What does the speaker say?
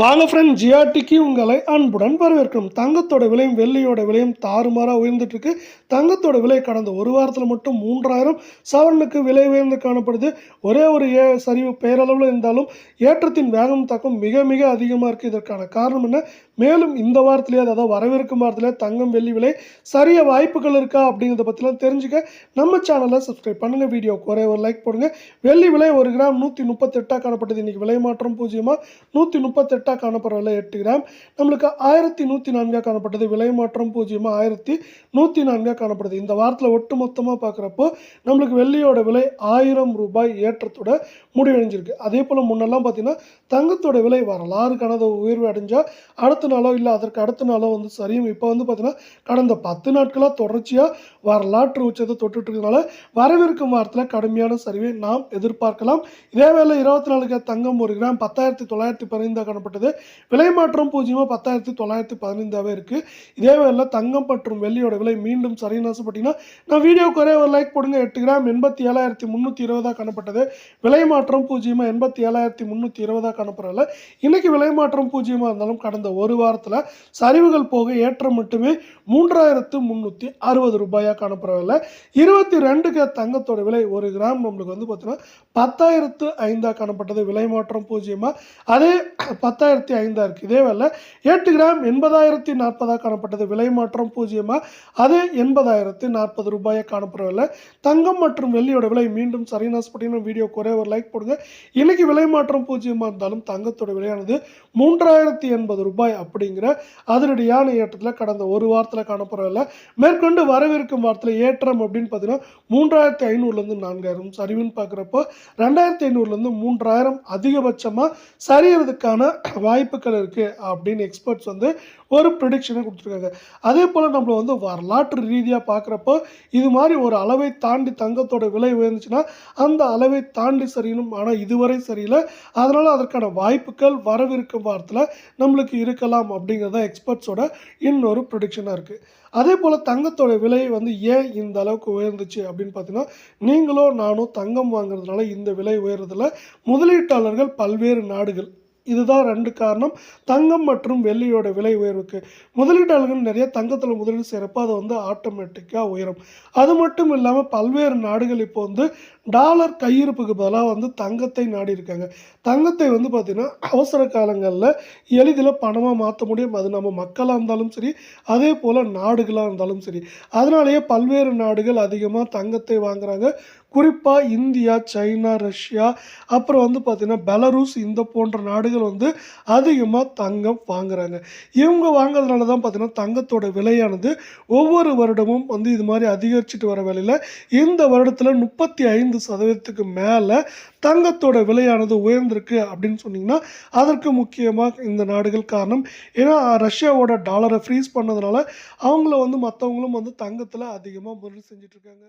வாங்க ஃப்ரெண்ட் ஜிஆர்டிக்கு உங்களை அன்புடன் வரவேற்கும் தங்கத்தோட விலையும் வெள்ளியோட விலையும் தாறுமாறாக உயர்ந்துட்டுருக்கு. தங்கத்தோட விலை கடந்த ஒரு வாரத்தில் மட்டும் மூன்றாயிரம். சவரனுக்கு விலை உயர்ந்து காணப்படுது. ஒரே ஒரு ஏ சரிவு பேரளவில் இருந்தாலும் ஏற்றத்தின் வேகம் தாக்கம் மிக மிக அதிகமாக இருக்குது இதற்கான காரணம் என்ன? மேலும் இந்த வாரத்திலே அதாவது வரவிருக்கும் வாரத்திலே தங்கம் வெள்ளி விலை சரிய வாய்ப்புகள் இருக்கா அப்படிங்கிறத பற்றிலாம் தெரிஞ்சுக்க நம்ம சேனலை சப்ஸ்கிரைப் பண்ணுங்கள் வீடியோ ஒரே ஒரு லைக் போடுங்க. வெள்ளி விலை ஒரு கிராம் நூற்றி முப்பத்தெட்டாக காணப்பட்டது. இன்றைக்கி விலை மாற்றம் பூஜ்ஜியமாக நூற்றி முப்பத்தெட்டு காணப்படுற காணப்படுறதில்ல எட்டு கிராம் நம்மளுக்கு ஆயிரத்தி நூற்றி நான்காக காணப்பட்டது. விலை மாற்றம் பூஜ்ஜியமாக ஆயிரத்தி நூற்றி நான்காக காணப்படுது. இந்த வாரத்தில் ஒட்டு மொத்தமாக பார்க்குறப்போ நம்மளுக்கு வெள்ளியோட விலை ஆயிரம் ரூபாய் ஏற்றத்தோட முடிவடைஞ்சிருக்கு. அதே போல் முன்னெல்லாம் பார்த்தீங்கன்னா தங்கத்தோட விலை வரலாறு கணத உயர்வு அடைஞ்சால் அடுத்த நாளோ இல்லை அதற்கு அடுத்த நாளோ வந்து சரியும். இப்போ வந்து பார்த்தீங்கன்னா கடந்த பத்து நாட்களாக தொடர்ச்சியாக வரலாற்று உச்சத்தை தொட்டுட்டு இருக்கனால வரவிருக்கும் வாரத்தில் கடுமையான சரிவை நாம் எதிர்பார்க்கலாம். இதே வேளை இருபத்தி நாலுக்கு தங்கம் ஒரு கிராம் பத்தாயிரத்தி தொள்ளாயிரத்தி பதினைந்தாக காணப்பட்டது. விலை மாற்றம் பூஜ்ஜியமாக பத்தாயிரத்தி தொள்ளாயிரத்தி பதினைந்தாவே இருக்குது இதே தங்கம் மற்றும் வெள்ளியோட விலை மீண்டும் சரின்னு ஆசைப்பட்டீங்கன்னா நான் வீடியோக்கு ஒரே ஒரு லைக் போடுங்க. எட்டு கிராம் எண்பத்தி ஏழாயிரத்தி முந்நூற்றி இருபதாக காணப்பட்டது. விலை மாற்றம் பூஜ்ஜியமாக எண்பத்தி ஏழாயிரத்தி முந்நூற்றி இருபதாக காணப்படல இன்னைக்கு விலை மாற்றம் பூஜ்ஜியமாக இருந்தாலும் கடந்த ஒரு வாரத்தில் சரிவுகள் போக ஏற்றம் மட்டுமே மூன்றாயிரத்து முந்நூற்றி அறுபது ரூபாயாக காணப்படவில்லை. இருபத்தி ரெண்டுக்கு தங்கத்தோட விலை ஒரு கிராம் நம்மளுக்கு வந்து பார்த்தீங்கன்னா பத்தாயிரத்து ஐந்தாக காணப்பட்டது. விலை மாற்றம் பூஜ்ஜியமாக அதே பத்து பத்தாயிரத்தி ஐந்தாக இருக்குது இதே வேலை எட்டு கிராம் எண்பதாயிரத்தி நாற்பதாக காணப்பட்டது. விலை மாற்றம் பூஜ்ஜியமாக அதே எண்பதாயிரத்தி நாற்பது ரூபாயாக காணப்படவில்லை. தங்கம் மற்றும் வெள்ளியோட விலை மீண்டும் சரிநாசப்பட்டின வீடியோ குறைய ஒரு லைக் போடுங்க. இன்னைக்கு விலை மாற்றம் பூஜ்ஜியமாக இருந்தாலும் தங்கத்தோட விலையானது மூன்றாயிரத்தி எண்பது ரூபாய் அப்படிங்கிற அதிரடியான ஏற்றத்தில் கடந்த ஒரு வாரத்தில் காணப்படவில்லை. மேற்கொண்டு வரவிருக்கும் வாரத்தில் ஏற்றம் அப்படின்னு பார்த்தீங்கன்னா மூன்றாயிரத்தி ஐநூறுலேருந்து நான்காயிரம். சரிவுன்னு பார்க்குறப்போ ரெண்டாயிரத்தி ஐநூறுலேருந்து மூன்றாயிரம் அதிகபட்சமாக சரியறதுக்கான வாய்ப்புகள் இருக்குது அப்படின்னு எக்ஸ்பர்ட்ஸ் வந்து ஒரு ப்ரிடிக்ஷனை கொடுத்துருக்காங்க. அதே போல் நம்மள வந்து வரலாற்று ரீதியாக பார்க்குறப்போ இது மாதிரி ஒரு அளவை தாண்டி தங்கத்தோட விலை உயர்ந்துச்சுன்னா அந்த அளவை தாண்டி சரியும் ஆனால் இதுவரை சரியில்லை. அதனால் அதற்கான வாய்ப்புகள் வரவிருக்கும் வாரத்தில் நம்மளுக்கு இருக்கலாம் அப்படிங்கிறத எக்ஸ்பர்ட்ஸோட இன்னொரு ப்ரிடிக்ஷனாக இருக்குது அதே போல் தங்கத்தோட விலை வந்து ஏன் இந்த அளவுக்கு உயர்ந்துச்சு அப்படின்னு பார்த்தீங்கன்னா நீங்களும் நானும் தங்கம் வாங்குறதுனால இந்த விலை உயர்றதில் முதலீட்டாளர்கள் பல்வேறு நாடுகள் இதுதான் ரெண்டு காரணம். தங்கம் மற்றும் வெள்ளியோட விலை உயர்வுக்கு. முதலீட்டாளர்கள் நிறைய தங்கத்தில் முதலீடு செய்கிறப்போ அது வந்து ஆட்டோமேட்டிக்காக உயரும். அது மட்டும் இல்லாமல் பல்வேறு நாடுகள் இப்போ வந்து டாலர் கையிருப்புக்கு பதிலாக வந்து தங்கத்தை நாடி இருக்காங்க. தங்கத்தை வந்து பார்த்திங்கன்னா அவசர காலங்களில் எளிதில் பணமாக மாற்ற முடியும். அது நம்ம மக்களாக இருந்தாலும் சரி அதே போல் நாடுகளாக இருந்தாலும் சரி. அதனாலேயே பல்வேறு நாடுகள் அதிகமாக தங்கத்தை வாங்குறாங்க. குறிப்பாக இந்தியா சைனா ரஷ்யா அப்புறம் வந்து பார்த்திங்கன்னா பெலரூஸ் இந்த போன்ற நாடுகள் வந்து அதிகமாக தங்கம் வாங்குறாங்க. இவங்க வாங்குறதுனால தான் பார்த்திங்கன்னா தங்கத்தோட விலையானது ஒவ்வொரு வருடமும் வந்து இது மாதிரி அதிகரிச்சுட்டு வர வேலையில் இந்த வருடத்தில் முப்பத்தி ஐந்து சதவீதத்துக்கு மேலே தங்கத்தோட விலையானது உயர்ந்திருக்கு அப்படின்னு சொன்னிங்கன்னா அதற்கு முக்கியமாக இந்த நாடுகள் காரணம். ஏன்னா ரஷ்யாவோட டாலரை ஃப்ரீஸ் பண்ணதுனால அவங்கள வந்து மற்றவங்களும் வந்து தங்கத்தில் அதிகமாக முதலீடு செஞ்சிட்ருக்காங்க